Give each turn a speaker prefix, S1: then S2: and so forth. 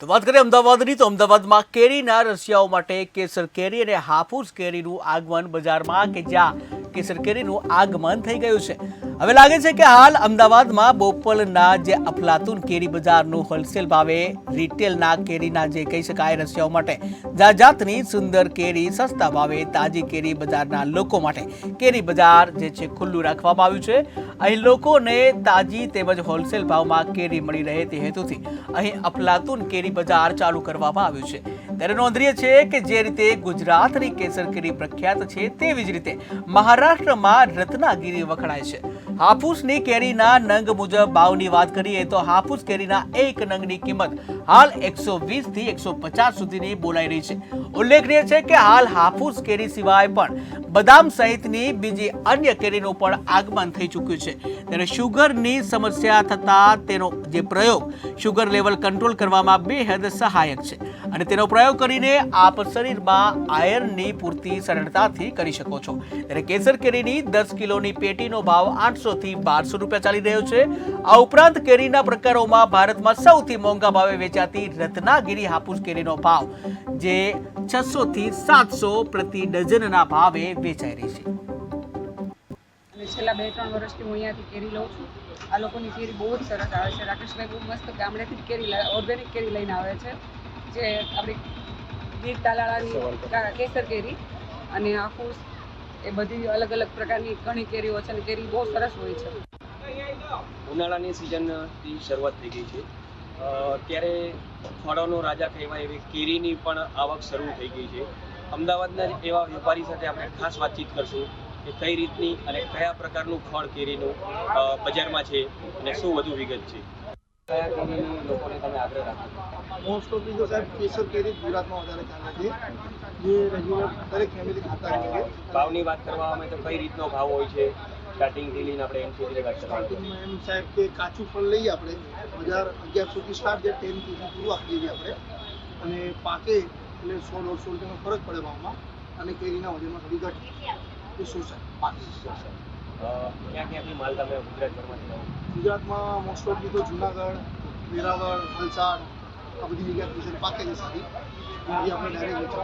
S1: તો વાત કરીએ અમદાવાદની, તો અમદાવાદમાં કેરીના રસિયાઓ માટે કેસર કેરી અને હાફૂસ કેરીનું આગમન બજારમાં કે જ્યાં કેસર કેરીનું આગમન થઈ ગયું છે. હવે લાગે છે કે હાલ અમદાવાદમાં બોપલના જે અફલાતુન કેરી બજારનું હોલસેલ ભાવે રિટેલના કેરીના જે કહી શકાય રસિયાઓ માટે જાત જાતની સુંદર કેરી, સસ્તા ભાવે તાજી કેરી બજારના લોકો માટે કેરી બજાર જે છે ખુલ્લું રાખવામાં આવ્યું છે. અહીં લોકોને તાજી તેમજ હોલસેલ ભાવમાં કેરી મળી રહે તે હેતુથી અહીં અફલાતુન કેરી બજાર ચાલુ કરવામાં આવ્યું છે. ત્યારે નોંધનીય છે કે જે રીતે ગુજરાતની કેસર કેરી પ્રખ્યાત છે તેવી જ રીતે મહારાષ્ટ્રમાં રત્નાગીરી વખણાય છે. હાફૂસની કેરીના નંગ મુજબ ભાવની વાત કરીએ તો હાફૂસ કેરીના એક નંગની કિંમત હાલ એકસો થી એકસો પચાસ સુધીની બોલાઈ રહી છે. ઉલ્લેખનીય છે કે હાલ હાફૂસ કેરી સિવાય પણ બદામ સહિતની બીજી અન્ય કેરીનું પણ આગમન થઈ ચૂક્યું છે. ત્યારે શુગરની સમસ્યા થતાં તેનો જે પ્રયોગ, શુગર લેવલ કંટ્રોલ કરવામાં બેહદ સહાયક છે. અને તેનો પ્રયોગ કરીને આપ શરીરમાં આયર્નની પૂર્તિ સરળતાથી કરી શકો છો. ત્યારે કેસર કેરીની દસ કિલોની પેટીનો ભાવ આઠસો થી બારસો રૂપિયા ચાલી રહ્યો છે. આ ઉપરાંત કેરીના પ્રકારોમાં ભારતમાં સૌથી મોંઘા ભાવે વેચાતી રત્નાગીરી હાપુસ કેરીનો ભાવ, જે છસો થી સાતસો પ્રતિ ડઝનના ભાવે વેચાઈ રહી છે.
S2: છેલ્લા બે ત્રણ વર્ષથી હું અહીંયાથી કેરી લઉં છું. આ લોકોની કેરી બહુ જ સરસ આવે છે. રાકેશભાઈ બહુ મસ્ત ગામડેથી કેરી ઓર્ગેનિક કેરી લઈને આવે છે. જે આપણી ગીર તાલાળાની કેસર કેરી અને આખુસ એ બધી અલગ અલગ પ્રકારની ઘણી કેરીઓ છે અને કેરી બહુ સરસ હોય છે.
S3: ઉનાળાની સિઝનથી શરૂઆત થઈ ગઈ છે. ત્યારે ફળોનો રાજા કહેવાય એવી કેરીની પણ આવક શરૂ થઈ ગઈ છે. અમદાવાદના એવા વેપારી સાથે આપણે ખાસ વાતચીત કરશું કે કઈ રીતની અને કયા પ્રકારનું ફળ કેરીનું બજારમાં છે અને શું વધુ વિગત છે.
S4: મોસ્ટ ઓફ તો સાહેબ કેસર કેરી ગુજરાતમાં વધારે ચાલે છે. જે રેગ્યુલર દરેક ફેમિલી ખાતા હોય છે.
S3: ભાવની વાત કરવામાં તો કઈ રીતનો ભાવ હોય છે? સ્ટાર્ટિંગથી લઈને આપણે એમ સુધી વાત
S4: સ્ટાર્ટિંગમાં એમ સાહેબ કે કાચું ફળ લઈએ આપણે. હજાર અગિયારસોથી સ્ટાર્ટ છે ટેન સુધી પૂરું આપી દઈએ આપણે. અને પાકે એટલે સો દોઢસો રૂપિયાનો ફરક પડે ભાવમાં. અને કેરીના વજનમાં થોડી ઘટ. એ શું સાહેબ પાકે.
S3: અ, ક્યાં ક્યાંથી માલ તમે ગુજરાતભરમાંથી
S4: ગુજરાતમાં મોસ્ટ ઓફ તો જુનાગઢ, વેરાવળ, વલસાડ, આ બધી જગ્યાએ પાકે છે સારી. આપણે ડાયરેક્ટ